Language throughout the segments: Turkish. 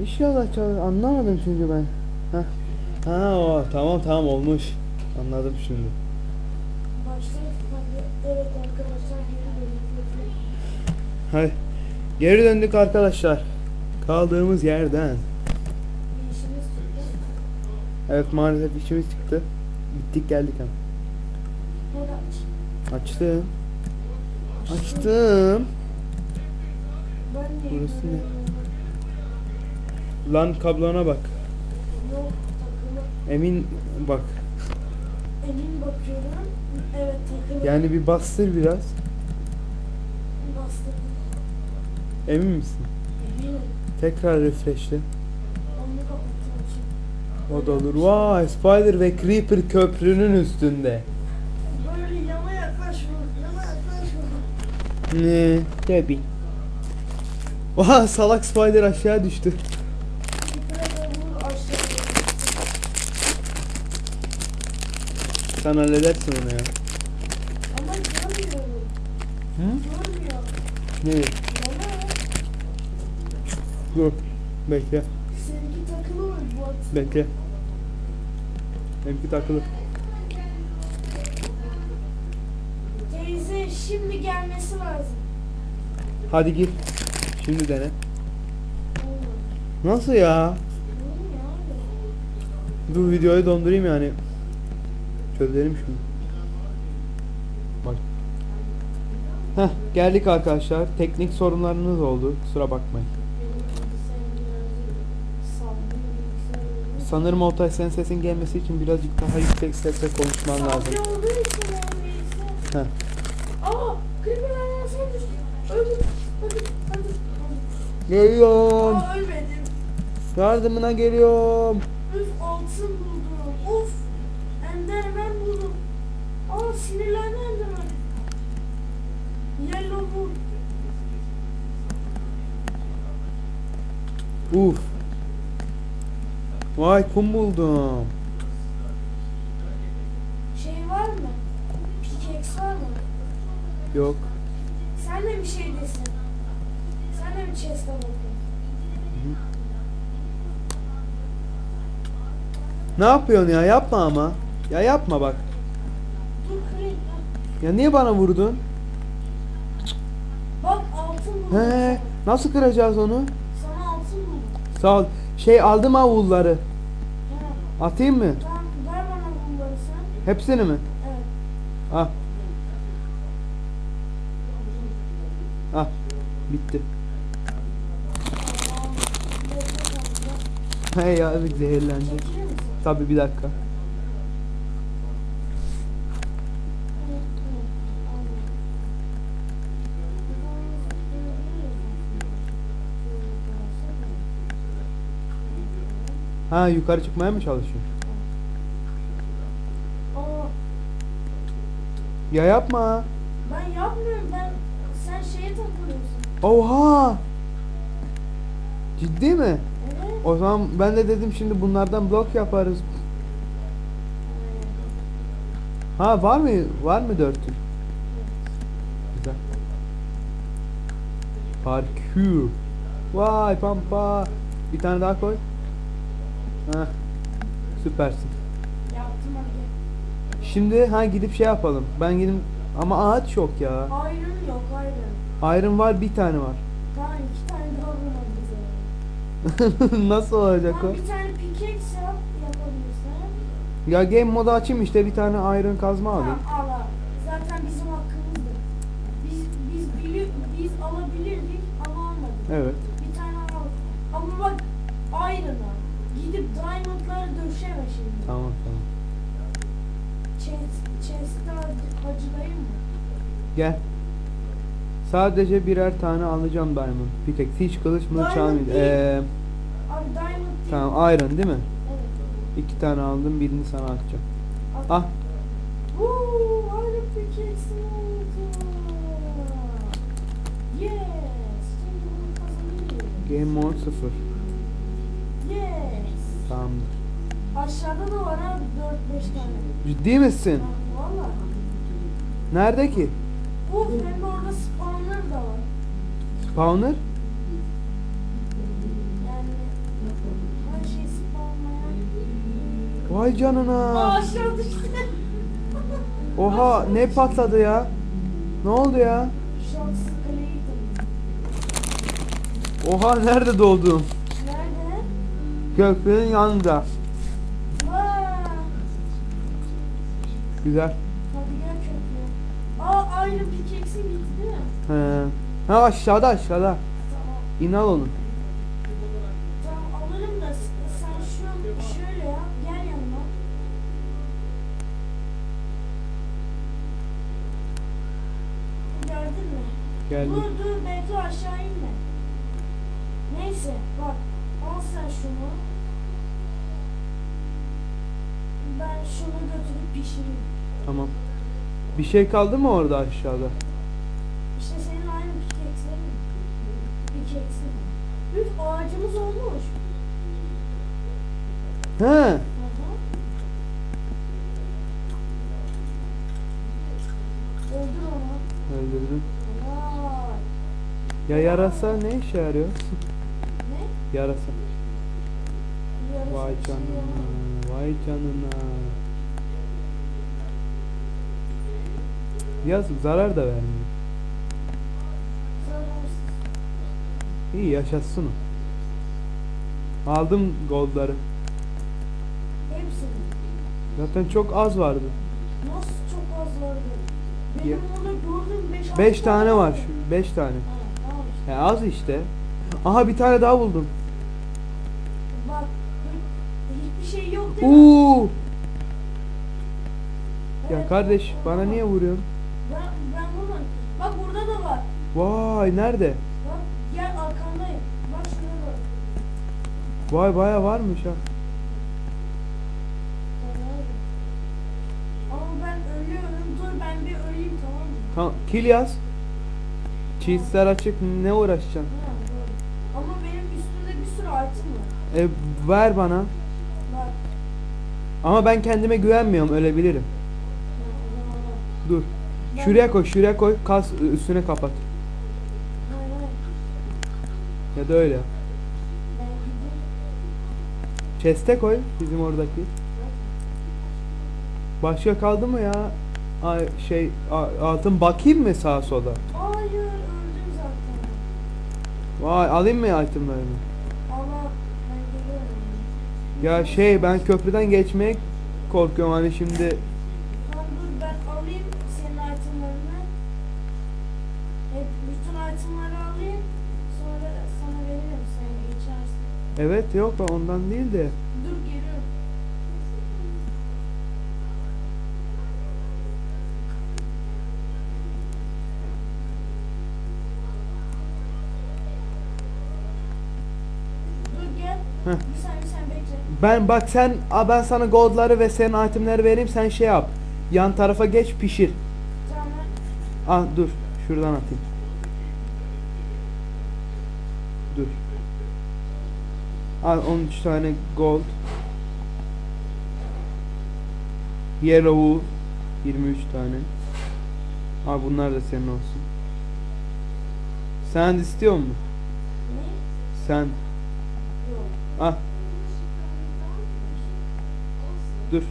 İnşallah çalış. Anlamadım çünkü ben. Heh. Ha o tamam tamam olmuş. Anladım şimdi. Arkadaşlar geri döndük arkadaşlar. Kaldığımız yerden. Evet maalesef işimiz çıktı. Gittik geldik aç. Açtım. Açtım. Burası ne? Lan kablona bak. Yok takılı. Emin bak. Emin bakıyorum. Evet takılı. Yani bir bastır biraz. Bastım. Emin misin? Eminim. Tekrar refreshle. Onu. O da olur. Vay Spider ve Creeper köprünün üstünde. Böyle yana yaklaşma. Yana yaklaşma. Ne? Tabi. Oha salak Spider aşağı düştü. Yukarı doğru aşağı doğru. Sen halledersin onu ya. Ama görmüyorum. Hı? Görmüyor. Ne? Yana. Dur. Bekle. Seninki takılı mı bu? Bekle. Benimki takılı. Teyze şimdi gelmesi lazım. Hadi gir. Şimdi dene. Nasıl ya? Bu videoyu dondurayım yani. Çözelim şunu. Bak. Heh geldik arkadaşlar. Teknik sorunlarınız oldu. Kusura bakmayın. Sanırım Oltay senin sesin gelmesi için birazcık daha yüksek sesle konuşman lazım. Heh. Geliyorum. Yardımına geliyorum. Üf, altın buldum. Of. Enderman buldum. Aa, sinirlendi Enderman. Yellow wood. Uf. Vay kum buldum. Şey var mı? Pickaxe var mı? Yok. Sen de bir şey desin. Sen de bir chest'e bakın. Ne yapıyorsun ya? Yapma ama. Ya yapma bak. Ya niye bana vurdun? Bak altın buldum. He, nasıl kıracağız onu? Sana altın buldum. Sağ ol. Şey aldım avulları. Ha. Atayım mı? Tamam ver bana bunları sen. Hepsini mi? Evet. Ah. Ah. Bitti. Tamam. Bekle kanka. Hey ya zehirlendi. Tabi bir dakika. Hı, hı. Anladım. Ha yukarı çıkmaya mı çalışıyorsun? Aa, Ya yapma. ben yapmıyorum ben sen şeye takılıyorsun. Oha. Ciddi mi? Evet. O zaman ben de dedim şimdi bunlardan blok yaparız. Ha var mı? Var mı dörtün? Güzel. Parkür. Vay pampa. Bir tane daha koy. Heh. Süpersin. Yaptım hadi. Şimdi ha gidip şey yapalım. Ben gidip ama ağaç yok ya. Iron yok iron. Iron var bir tane var. Tamam iki tane daha bulmamız Nasıl olacak o? Tamam bir tane pickaxe yap yapabilirsin. Ya game modu açayım işte bir tane iron kazma Tamam alayım. al al. Zaten bizim hakkımızdı. Biz biz bili, biz alabilirdik ama almadık. Evet. Bir tane al. Ama bak iron'a gidip döşeme şimdi. Tamam tamam. Chest, chest'te hacı- hacılayayım mı? Gel. Sadece birer tane alacağım diamond. Pickaxe hiç kılıç mı değil. Ee, Abi diamond değil. tamam iron değil mi? Evet. İki tane aldım birini sana atacağım. Al. Ah Woo, iron pickaxe oldu. Yes. Şimdi bunu kazanıyorum. game mode 0. Yes. Tamamdır. Aşağıda da var abi 4-5 tane. Ciddi misin? Valla. Nerede ki? Uf hem orada spawner da var. Spawner? Şey Vay canına. aşağı düştü. Oha ne patladı ya? Ne oldu ya? Oha nerede doğdun? Nerede? Köprünün yanında. Güzel. Gel köprüye. Aa aynı pickaxe'in gitti değil mi? He. Ha aşağıda aşağıda. Tamam. İn al onu. Tamam alırım da sen şu şöyle yap. Gel yanıma. Gördün mü? Geldim. Dur dur bekle aşağı inme. Neyse bak al sen şunu. Ben şunu götürüp pişireyim. Tamam. Bir şey kaldı mı orada aşağıda? İşte senin aynı pickaxe'lerin. Pickaxe'in. Üf ağacımız olmuş. He. Öldür onu. Öldürdüm. Vay. Ya yarasa ne işe yarıyor? Ne? yarasa. Yarısı Vay bir şey canına. Vay canına. Yazık zarar da vermiyor. İyi yaşasın o. Aldım goldları. Hepsini. Zaten çok az vardı. Nasıl çok az vardı? Benim Ya- orada gördüğüm 5 5 tane var. 5 tane. Ha, tamam işte. Ya az işte. Aha bir tane daha buldum. Bak hiç- hiçbir şey yok değil mi? Uuu. Ya kardeş bana niye vuruyorsun? Ben, ben. Bak burada da var. Vay nerede? Bak gel arkandayım. Bak şurada var. Vay baya varmış ha. Ama ben ölüyorum. Dur ben bir öleyim tamam mı? Tamam kill yaz. Cheats'ler açık ne uğraşacaksın? Ha, doğru. Ama benim üstümde bir sürü item var. E ver bana. Bak. Ama ben kendime güvenmiyorum ölebilirim. Ha, o zaman bak. Dur. Şuraya koy şuraya koy kas üstüne kapat. Ya da öyle. Chest'e koy bizim oradaki. Başka kaldı mı ya? Ay, şey altın bakayım mı sağa sola? Hayır öldüm zaten. Vay alayım mı itemlerimi? Allah ben geliyorum. Ya şey ben köprüden geçmeye korkuyorum hani şimdi Tamam dur ben alayım senin itemlarını. Hep itemları alayım. Sonra sana veririm sen evet yok ondan değil de Dur geliyorum. Dur gel. Heh. Bir saniye sen bekle. ben bak sen a, ben sana goldları ve senin itemleri vereyim sen şey yap. Yan tarafa geç pişir. Tamam. Ah dur şuradan atayım. Dur. Al 13 tane gold. Yellow 23 tane. Al bunlar da senin olsun. Sen istiyor? Ne? Sen ah dur.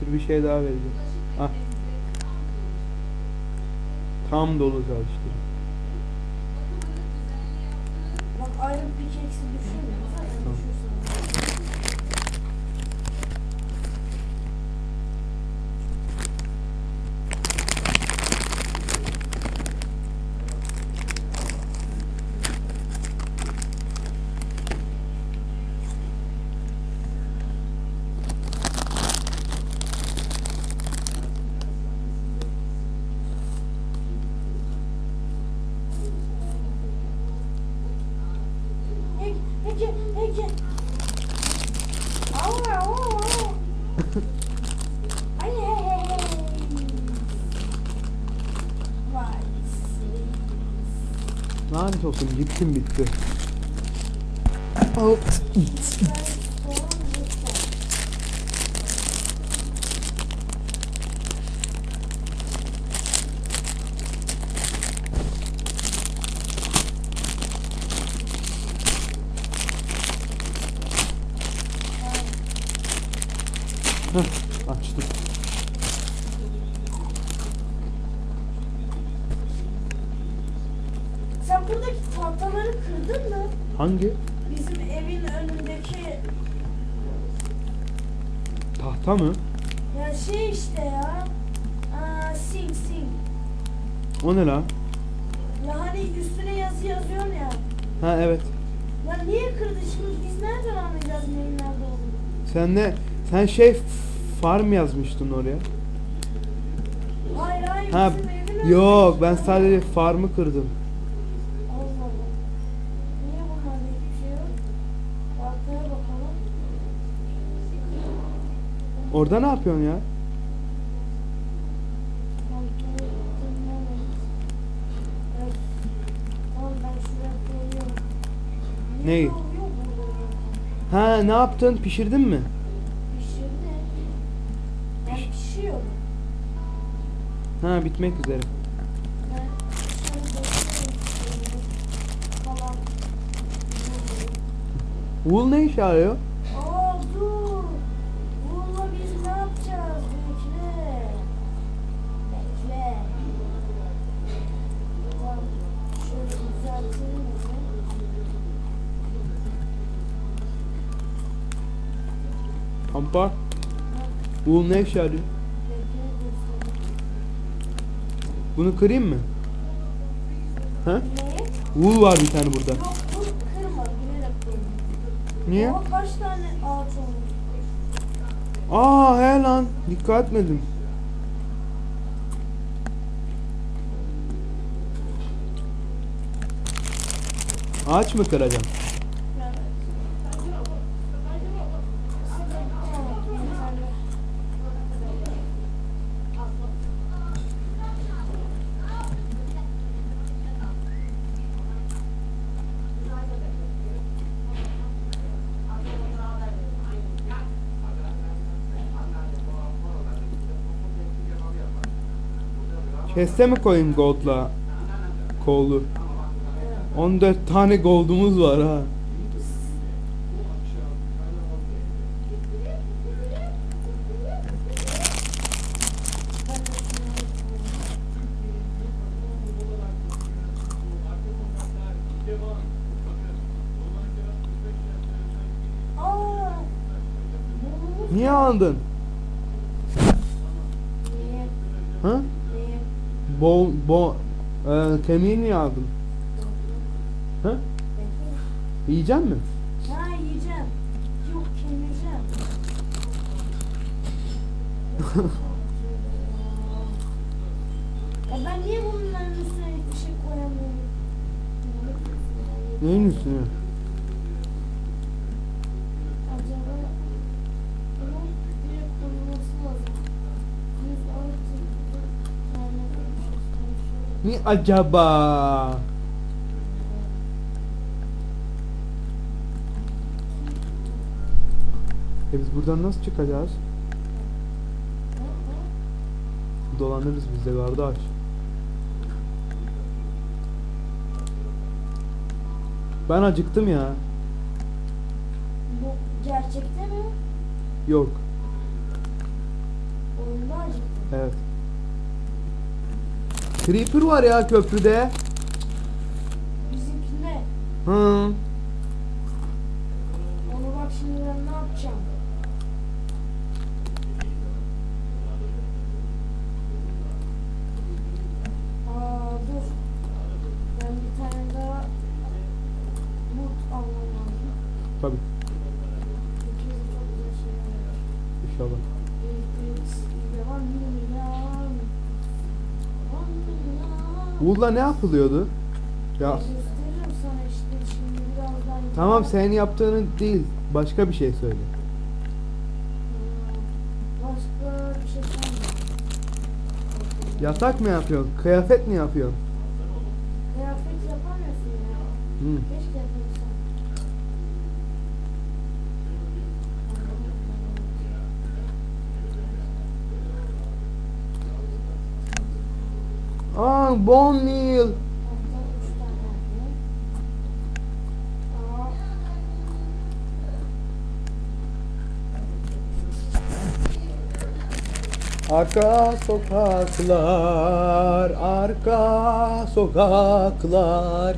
Dur bir şey daha vereceğim. Ah. Tam dolu çalıştır. Ayrı bir düşürme. Zaten Tamam. düşürsün. Ege, Ege, Ege. Au, au, au. Ay, ay, ay, ay. Vay, Lanet olsun gittim bitti. Oh. ben sonra lütfen. Heh, açtım. Sen buradaki tahtaları kırdın mı? Hangi? Bizim evin önündeki Tahta mı? ya şey işte ya. Aa, sing sing. O ne lan? Ya hani üstüne yazı yazıyorsun ya. Ha evet. Ya niye kırdın şimdi biz nereden anlayacağız neyin nerede olduğunu? Sen ne? Sen şey farm yazmıştın oraya. Hayır hayır Ha bizim evin önünde. yok ben sadece farmı kırdım. Allah Allah. Niye bunlarda hiçbir şey yok? Arkaya bakalım. Orada ne yapıyorsun ya? Neyi? Ha ne yaptın? Pişirdin mi? Pişirdi. Ben pişiyorum. Ha bitmek üzere. Wool ne işe yarıyor? Aa dur. Bununla biz ne yapacağız? Bekle. Bekle. Tamam. Şöyle düzeltelim mi? Ampar. Wool ne göstereyim. Bunu kırayım mı? Ha? Wool var bir tane burada. Niye? Ama kaç tane ağaç olmuş? Aa he lan. Dikkat etmedim. Ağaç mı kıracağım? Chest'e mi koyayım gold'la? Kolu. 14 tane gold'umuz var ha. Niye aldın? Ha? Bo bo e, kemiği niye aldın? Ha? Yiyecek mi? Ha yiyeceğim. Yok kemireceğim. ya ben niye bunların üstüne bir şey koyamıyorum? Neyin üstüne? Acaba bunun direkt koyulması lazım. Yüz altı tane Ni acaba? E biz buradan nasıl çıkacağız? Dolanırız biz de kardeş. Ben acıktım ya. Bu gerçekte mi? Yok. Oyunda acıktı. Evet. Creeper var ya köprüde. Bizimkinde. Hı. Wool'la ne yapılıyordu? Ya Gösteririm sana işte şimdi birazdan. tamam senin yaptığını değil. Başka bir şey söyle. Hmm, Başka bir şey. Yatak mı yapıyorsun? Kıyafet mi yapıyorsun? Kıyafet yapamıyorsun ya. Hı. Keşke yapabilsem. Aa bone meal. Hatta üç tane yapayım. Aa. Arka sokaklar, arka sokaklar.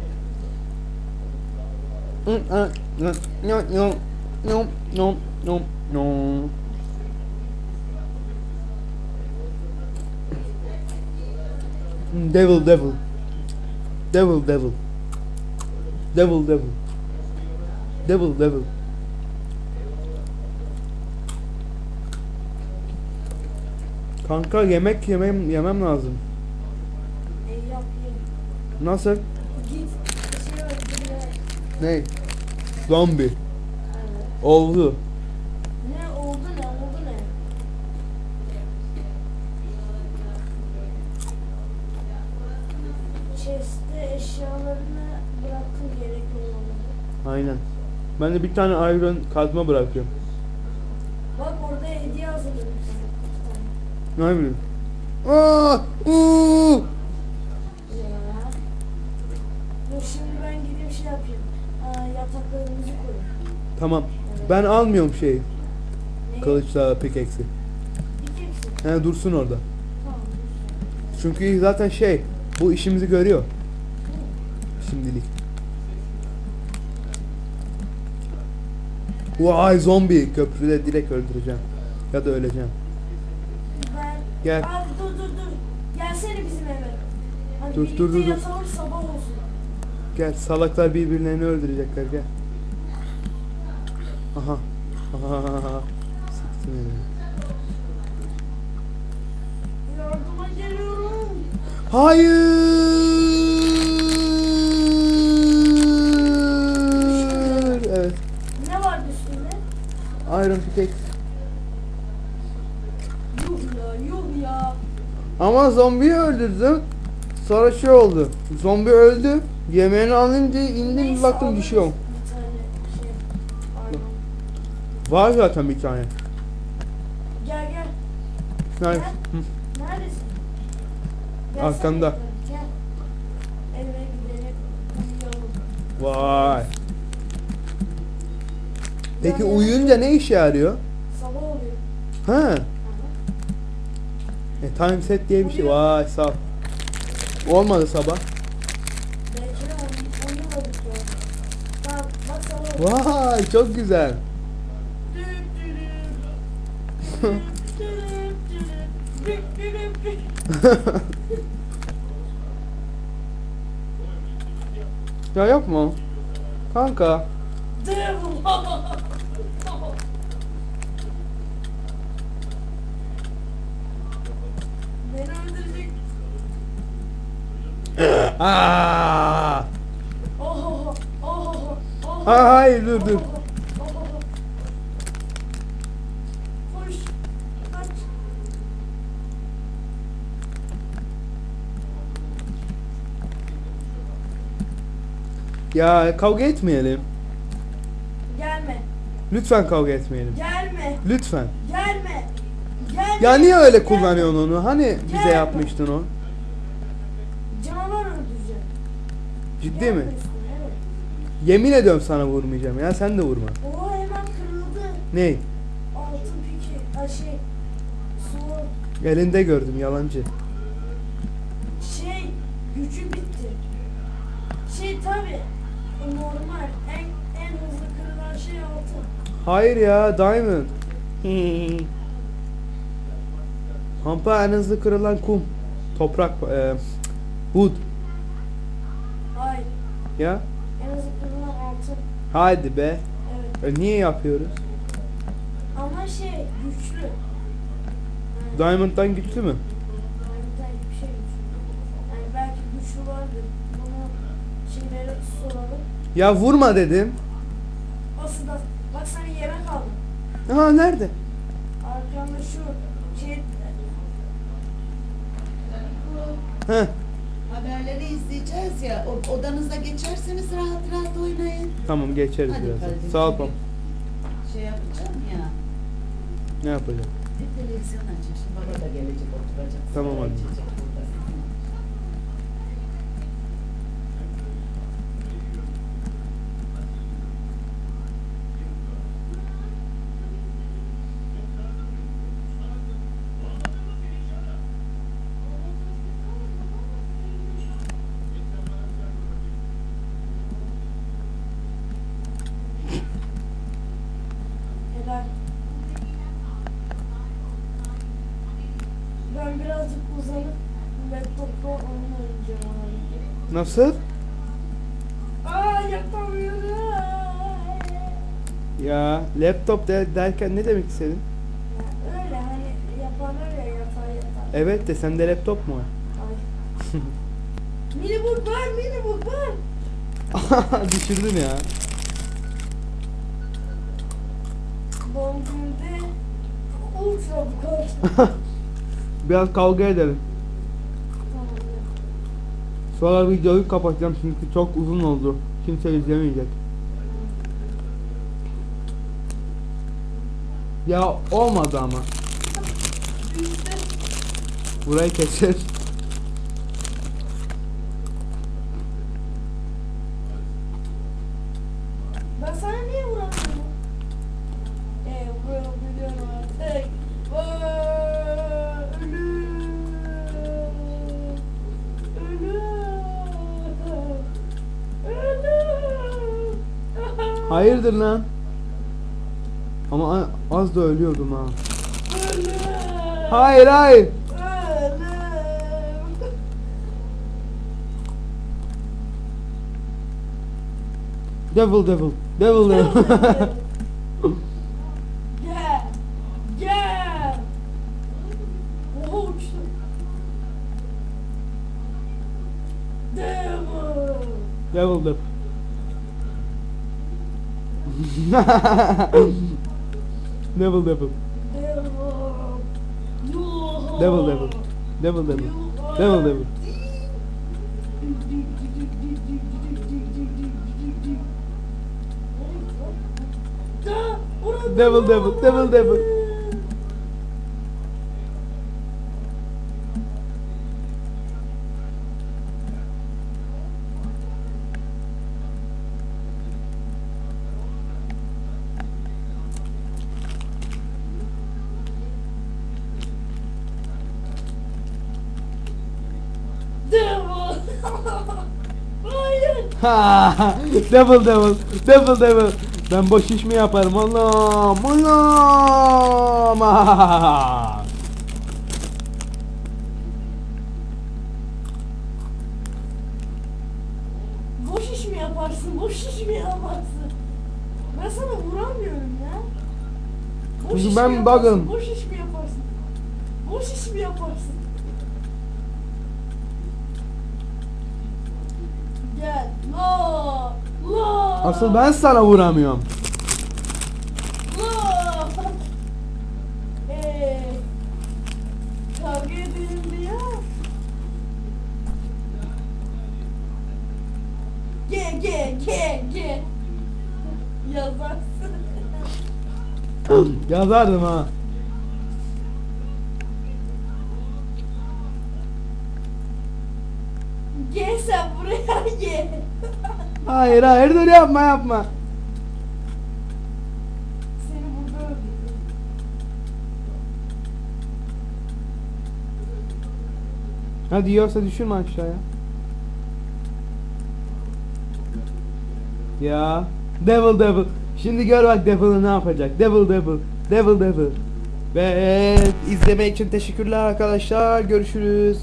Devil, devil. Devil, devil. Devil, devil. Devil, devil. Kanka yemek yemem yemem lazım. Nasıl? Şey. Ne? Zombi. Oldu. Ne oldu ne oldu ne? Chest'te eşyalarını bıraktım gerekli olanları. Aynen. Ben de bir tane iron kazma bırakıyorum. Bak orada hediye hazırladım sana. Ne bileyim. Aa! Uuu! Ya. Dur şimdi ben gideyim şey yapayım. Aa, yataklarımızı koyayım. Tamam. Ben almıyorum şey. Ne? Kılıçla pickaxe'i. Diyeceksin. He dursun orada. Tamam. Çünkü zaten şey bu işimizi görüyor. Şimdilik. Vay zombi köprüde direkt öldüreceğim. Ya da öleceğim. Ben... Gel. Abi dur dur dur. Gelsene bizim eve. Hani Dur, dur, dur, dur. sabah olsun. Gel salaklar birbirlerini öldürecekler gel. Aha. Aha. aha. Siktir Hayır. Evet. Ne vardı üstünde? Iron pickaxe. Yuh ya yuh ya. Ama zombiyi öldürdüm. Sonra şey oldu. Zombi öldü. Yemeğini alınca indim bir Neyse, baktım düşüyorum. Şey. Aynen. Var zaten bir tane. Gel gel. Nerede? Gel. Arkanda. Vay. Peki uyuyunca ne işe yarıyor? Sabah oluyor. Ha. E, time set diye bir şey. Vay sağ ol. Olmadı sabah. Vay çok güzel. ya yapma. Kanka. Beni öldürecek. Aa! Oh, oh, oh, oh. Ha, hayır, dur, dur. Oh, oh, oh. Koş. Kaç. Ya kavga etmeyelim. Gelme. Lütfen kavga etmeyelim. Gelme. Lütfen. Gelme. Gelme. Ya niye öyle Gelme. kullanıyorsun onu? Hani bize Gelme. yapmıştın o? Canavar öldüreceğim. Ciddi Gelme mi? Evet. Yemin ediyorum sana vurmayacağım ya sen de vurma. O hemen kırıldı. Ney? Altın piki. Ha şey. Su. Elinde gördüm yalancı. Şey. Gücü bitti. Şey tabi. Normal. En, en hızlı kırılan şey altın. Hayır ya diamond. Hampa en hızlı kırılan kum. Toprak. E, wood. Hayır. Ya. En hızlı kırılan altın. Hadi be. Evet. E, niye yapıyoruz? Ama şey güçlü. Diamond'dan güçlü mü? Diamond'dan bir şey güçlü. Yani belki güçlü vardır. Bunu şeylere soralım. Ya vurma dedim. Aslında bak sen yere kaldın. Aha nerede? Arkanda şu şey Heh. Haberleri izleyeceğiz ya. o- Odanıza geçerseniz rahat rahat oynayın. Tamam geçeriz Hadi birazdan. kardeşim. Sağ ol Pam. Şey yapacağım ya. Ne yapacağım? Bir televizyon açın. Şimdi baba da gelecek oturacak. Tamam hadi. içecek burada. Helal. Ben birazcık uzanıp laptopta oyun oynayacağım abi. Nasıl? Aa yapamıyorum. Ya laptop de, derken ne demek istedin? Ya öyle hani yaparlar ya yatağa yatağa. Evet de sende laptop mu var? Ay. mini book var mini book var. Düşürdün ya. Gününde ultra book var. Biraz kavga edelim. Sonra videoyu kapatacağım çünkü çok uzun oldu. Kimse izlemeyecek. Ya olmadı ama. Burayı keser. ben sana niye vuramıyorum? Hayırdır lan? Ama az da ölüyordum ha. Hayır hayır. Devil devil. Devil devil. Gel. Gel. Oha uçtum. Devil. devil devil. devil devil. Devil. Devil devil. Devil devil. Devil, devil, devil, devil. Devil. Hayır. Ha, devil devil. Devil devil. Ben boş iş mi yaparım? Allah'ım. Allah'ım. Ah. Boş iş mi yaparsın? Boş iş mi yaparsın? Ben sana vuramıyorum ya. Boş Çünkü iş ben mi yaparsın? bug'ım. Boş iş mi yaparsın? Boş iş mi yaparsın? Gel. Asıl ben sana vuramıyorum. La. Eee. Kavga edelim diye. Ge ge ge ge. Yazarsın. Yazardım ha. Ge sen buraya ge. Hayır hayır dur yapma yapma. Seni burada öldürdüm. Hadi yiyorsa düşürme aşağıya. Ya. Devil devil. Şimdi gör bak Devil'ı ne yapacak. Devil devil. Devil devil. Ve izleme için teşekkürler arkadaşlar. Görüşürüz.